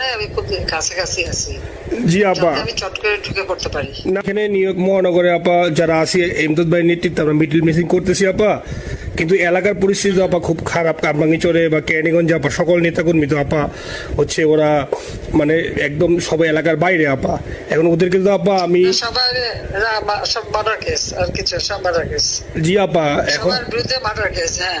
নাই আমি খুব কাছাকাছি আছি। জি আপা। আমি চট করে ঢুকে পড়তে পারি। না, এখানে ইয়র্ক মহানগরে আপা যারা আছি এমদাদ ভাই নেতৃত্বে আমরা মিডিল মিসিং করতেছি আপা। কিন্তু এলাকার পরিস্থিতি আপা খুব খারাপ। কারবাঙ্গিচরে বা ক্যানিগঞ্জে আপা সকল নেতাকর্মী তো আপা হচ্ছে ওরা মানে একদম সবাই এলাকার বাইরে আপা। এখন ওদেরকে তো আপা আমি সবার সব মার্ডার কেস আর কিছু সব মার্ডার কেস জি আপা এখন বিরুদ্ধে মার্ডার কেস হ্যাঁ।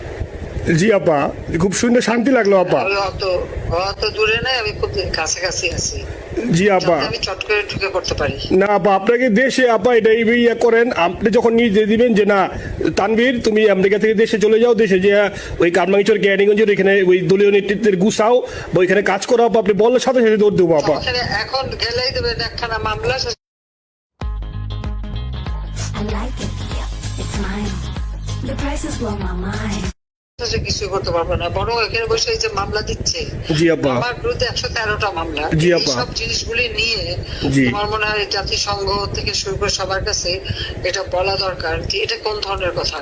জি আপা খুব শুনে শান্তি লাগল আপা অত অত দূরে নাই আমি খুব কাছাকাছি আছি জি আপা আমি চট করে ঢুকে পড়তে পারি না আপা আপনাকে দেশে আপা এটা এই ইয়ে করেন আপনি যখন নিজে দিবেন যে না তানভীর তুমি আমেরিকা থেকে দেশে চলে যাও দেশে যে ওই কারমাঙ্গিচর ক্যানিগঞ্জের এখানে ওই দলীয় নেতৃত্বের গুছাও বা ওইখানে কাজ করো আপা আপনি বললে সাথে সাথে দৌড় দেবো আপা এখন গেলেই দেবেন একখানা মামলা I like it. It's mine. The prices blow my mind. সে কিছু করতে পারবে না। বরং এখানে বসে এই যে মামলা দিচ্ছে জি আপা। আমার বিরুদ্ধে একশো তেরোটা মামলা। জি আপা। সব জিনিসগুলি নিয়ে আমার মনে হয় জাতিসংঘ থেকে শুরু করে সবার কাছে এটা বলা দরকার যে এটা কোন ধরনের কথা?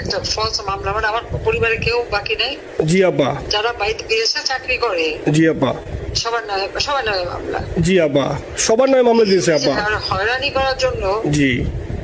একটা ফলস মামলা মানে আমার পরিবারে কেউ বাকি নেই? জি আপা। যারা বাইরে বিদেশে চাকরি করে। জি আপা। সবার নয় সবার নয় মামলা। জি আপা। সবার নয় মামলা দিয়েছে আপা। হয়রানি করার জন্য জি।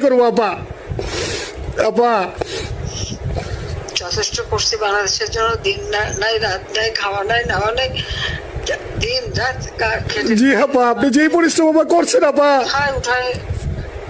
করব আপা। আপা। যথেষ্ট করছি বাংলাদেশের জন্য দিন নাই রাত নাই খাওয়া নাই নাওয়া নাই দিন রাত জি আপা আপনি যেই পরিশ্রম করছেন আপা। উঠায়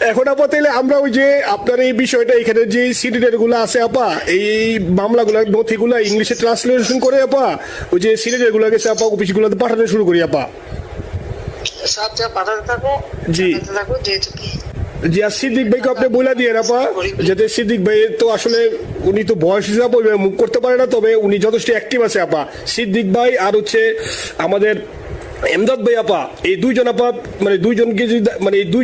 এখন আপা তাহলে আমরা ওই যে আপনার এই বিষয়টা এখানে যে সিডিডেরগুলো আছে আপা এই মামলাগুলো নথিগুলো ইংলিশে ট্রান্সলেশন করে আপা ওই যে সিডিডেরগুলো গেছে আপা অফিসগুলোতে পাঠানো শুরু করি আপা। সব পাঠাতে থাকো জি। থাকো যেহেতু কি জি আর সিদ্দিক ভাইকে আপনি বলে দিয়ে আপা যাতে সিদ্দিক ভাই তো আসলে উনি তো বয়স হিসাবে মুখ করতে পারে না তবে উনি যথেষ্ট অ্যাক্টিভ আছে আপা। সিদ্দিক ভাই আর হচ্ছে আমাদের এমদাদ ভাই আপা এই দুইজন আপা মানে দুইজনকে যদি মানে এই দুই